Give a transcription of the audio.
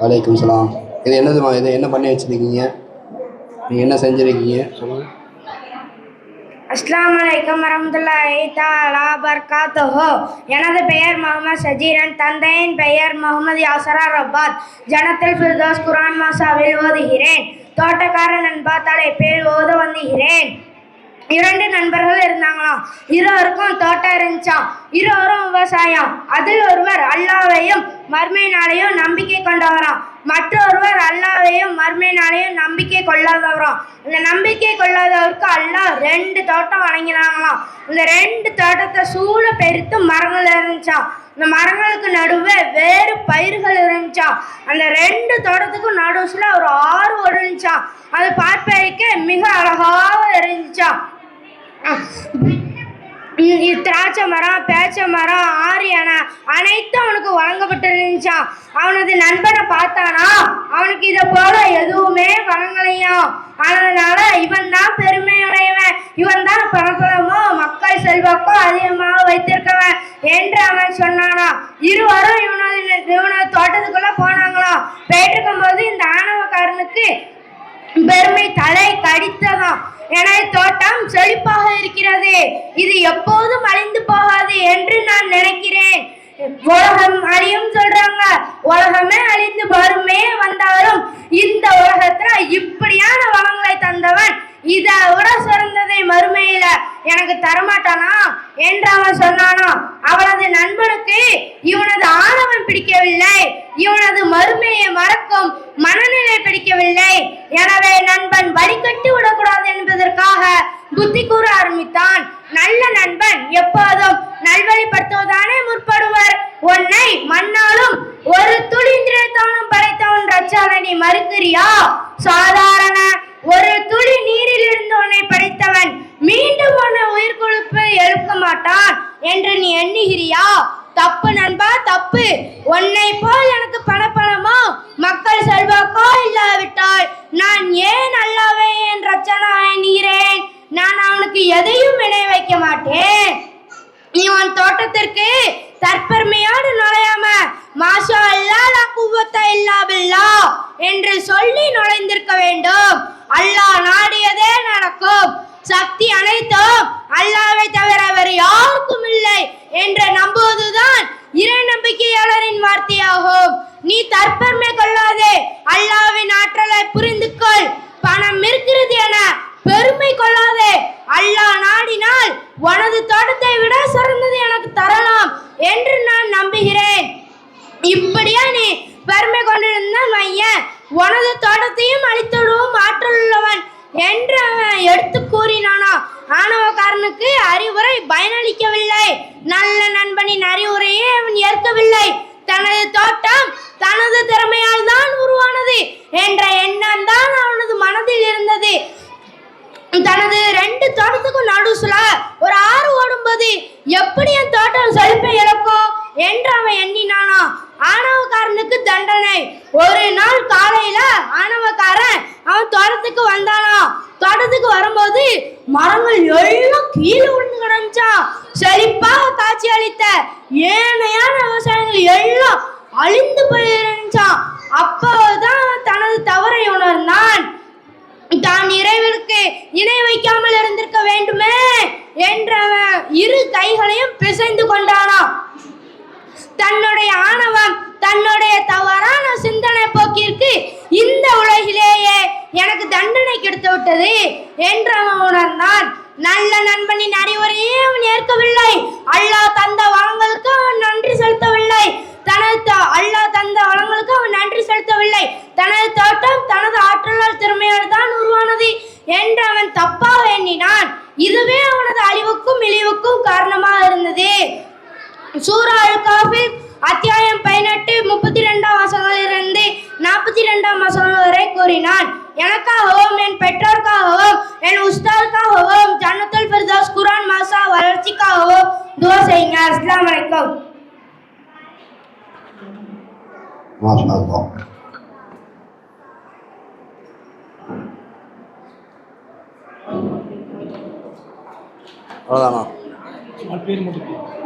வலைக்கம் சலாம் இது என்னதுமா இது என்ன பண்ணி வச்சுருக்கீங்க? நீங்கள் என்ன செஞ்சுருக்கீங்க? சொல்லுங்கள் அஸ்லாம் வலைக்கம் வரமத்துல்லாஹி தாலா பர்காத்துஹு எனது பெயர் முகமது சஜீரன் தந்தையின் பெயர் முகமது யாசரா ரப்பாத். ஜனத்தில் ஃபிர்தோஸ் குரான் மாசாவில் ஓதுகிறேன். தோட்டக்கார நண்பா தலைப்பில் ஓத வந்துகிறேன் இரண்டு நண்பர்கள் இருந்தாங்களாம். இருவருக்கும் தோட்டம் இருந்துச்சாம். இருவரும் விவசாயம். அதில் ஒருவர் அல்லாவையும் மர்மை நாளையும் நம்பிக்கை கொண்டவராம். மற்றொருவர் அல்லாவையும் மர்மை நாளையும் நம்பிக்கை கொள்ளாதவராம். இந்த நம்பிக்கை கொள்ளாதவருக்கு அல்லாஹ் ரெண்டு தோட்டம் வழங்கினாங்களாம் இந்த ரெண்டு தோட்டத்தை சூழ பெருத்து மரங்கள் இருந்துச்சாம். இந்த மரங்களுக்கு நடுவே வேறு பயிர்கள் இருந்துச்சாம். அந்த ரெண்டு தோட்டத்துக்கும் நடுவில் ஒரு ஆறு இருந்துச்சாம். அது பார்ப்பதற்கே மிக அழகாக இருந்துச்சாம். திராட்சை மரம் பேச்சை மரம் ஆரியனை அனைத்தும் அவனுக்கு வழங்கப்பட்டிருந்துச்சான் அவனது நண்பனை பார்த்தானா? அவனுக்கு இதை போல எதுவுமே வழங்கலையாம் அதனால இவன் தான் பெருமையுடையவன் இவன் தான் பணப்பணமோ மக்கள் செல்வாக்கோ அதிகமாக வைத்திருக்கவன் என்று அவன் சொன்னானா. இருவரும் இவனது இவனது தோட்டத்துக்குள்ள போனாங்களாம். போயிட்டு இருக்கும்போது இந்த ஆணவக்காரனுக்கு பெருமை தலை கடித்ததாம். எனது தோட்டம் செழிப்பாக இருக்கிறது. இது எப்போதும் அழிந்து போகாது என்று நான் நினைக்கிறேன். உலகம் அழியும் சொல்றாங்க. உலகமே அழிந்து வறுமே வந்தாலும் இந்த உலகத்துல இப்படியான வளங்களை தந்தவன் இதை விட சிறந்ததை மறுமையில எனக்கு தரமாட்டானா என்று அவன் சொன்னானோ? அவனது நண்பனுக்கு இவனது ஆணவம் பிடிக்கவில்லை. இவனது மறுமையை மறக்கும் மன முடியவில்லை. எனவே நண்பன் வரி கட்டி விடக்கூடாது என்பதற்காக புத்தி கூற ஆரம்பித்தான். நல்ல நண்பன் எப்போதும் நல்வழிப்படுத்துவதானே முற்படுவர். உன்னை மண்ணாலும் ஒரு துளிந்திரத்தானும் படைத்தவன் ரச்சாலை நீ மறுக்கிறியா சாதாரண ஒரு துளி நீரில் இருந்து உன்னை படைத்தவன் மீண்டும் உன்னை உயிர் கொழுப்பை எழுப்ப மாட்டான் என்று நீ எண்ணுகிறியா? தப்பு நண்பா தப்பு. உன்னை போல் எனக்கு பணப்ப மக்கள் செல்வாக்கோ இல்லாவிட்டால் நான் ஏன் அல்லாவே என் ரச்சனா எண்ணுகிறேன் நான் அவனுக்கு எதையும் இணை வைக்க மாட்டேன் நீ உன் இருக்கு. தற்பெருமையோடு நுழையாம மாஷா அல்லா லா குவத்த இல்லா பில்லா என்று சொல்லி நுழைந்திருக்க வேண்டும். அல்லாஹ் நாடியதே நடக்கும். சக்தி அனைத்தும் அல்லாவை தவிர வேறு யாருக்கும் இல்லை என்று நம்புவதுதான் இறை நம்பிக்கையாளரின் வார்த்தையாகும். நீ தற்பெருமை கொள்ளாதே. அல்லாவின் ஆற்றலை புரிந்து கொள் பணம் இருக்கிறது என பெருமை கொள்ளாதே. அல்லாஹ் நாடினால் உனது தோட்டத்தை விட சிறந்தது எனக்கு தரலாம் என்று நான் நம்புகிறேன். இப்படியா நீ பெருமை கொண்டிருந்தான் மையன் உனது தோட்டத்தையும் அழித்துவிடுவோம் ஆற்றல் உள்ளவன் என்று அவன் எடுத்து கூறினானா? ஆணவக்காரனுக்கு அறிவுரை பயனளிக்கவில்லை. நல்ல நண்பனின் அறிவுரையை அவன் ஏற்கவில்லை தனது தோட்டம் தனது திறமையால் தான் உருவானது என்ற எண்ணம் தான் அவனது மனதில் இருந்தது தனது ரெண்டு தோட்டத்துக்கும் நடுசுல ஒரு போது எப்படி என் தோட்டம் செழிப்பை இழக்கும் என்று அவன் எண்ணினானா. ஆணவக்காரனுக்கு தண்டனை. ஒரு நாள் காலையில ஆணவக்காரன் அவன் தோட்டத்துக்கு வந்தானா. தோட்டத்துக்கு வரும்போது மரங்கள் எல்லாம் கீழே விழுந்து கிடந்துச்சா செழிப்பாக காட்சி அளித்த ஏனையான விவசாயங்கள் எல்லாம் அழிந்து போயிருந்துச்சான் அப்போதான் தனது தவறை உணர்ந்தான். தான் இறைவனுக்கு இணை வைக்காமல் இருந்திருக்க வேண்டுமே. கைகளையும் பிசைந்து கொண்டானாம். தன்னுடைய ஆணவம் தன்னுடைய தவறான சிந்தனை போக்கிற்கு இந்த உலகிலேயே எனக்கு தண்டனை கிடைத்து விட்டது என்று அவன் உணர்ந்தான். நல்ல நண்பனின் அறிவுரையே அவன் ஏற்கவில்லை. அல்லாஹ் தந்த வளங்களுக்கு அவன் நன்றி செலுத்தவில்லை. தனது த- அல்லாஹ் தந்த வளங்களுக்கு அவன் நன்றி செலுத்தவில்லை. தனது தோட்டம் தனது ஆற்றலால் திறமையால் தான் உருவானது என்று அவன் தப்பாக எண்ணினான். இதுவே அவனது அழிவுக்கும் இழிவுக்கும் காரணமாக இருந்தது. சூரா அல் அத்தியாயம் பதினெட்டு முப்பத்தி ரெண்டாம் வசனங்களிலிருந்து நாற்பத்தி ரெண்டாம் வசனம் வரை கூறினான். எனக்காகவும் என் பெற்றோருக்காகவும் என் உஸ்தாதுக்காகவும் ஜன்னத்துல் ஃபிர்தௌஸ் குரான் மாசா வளர்ச்சிக்காகவும் துவா செய்யுங்க. அஸ்ஸலாமு அலைக்கும். அவ்வளோதாண்ணா சும்மா பேர் மட்டும்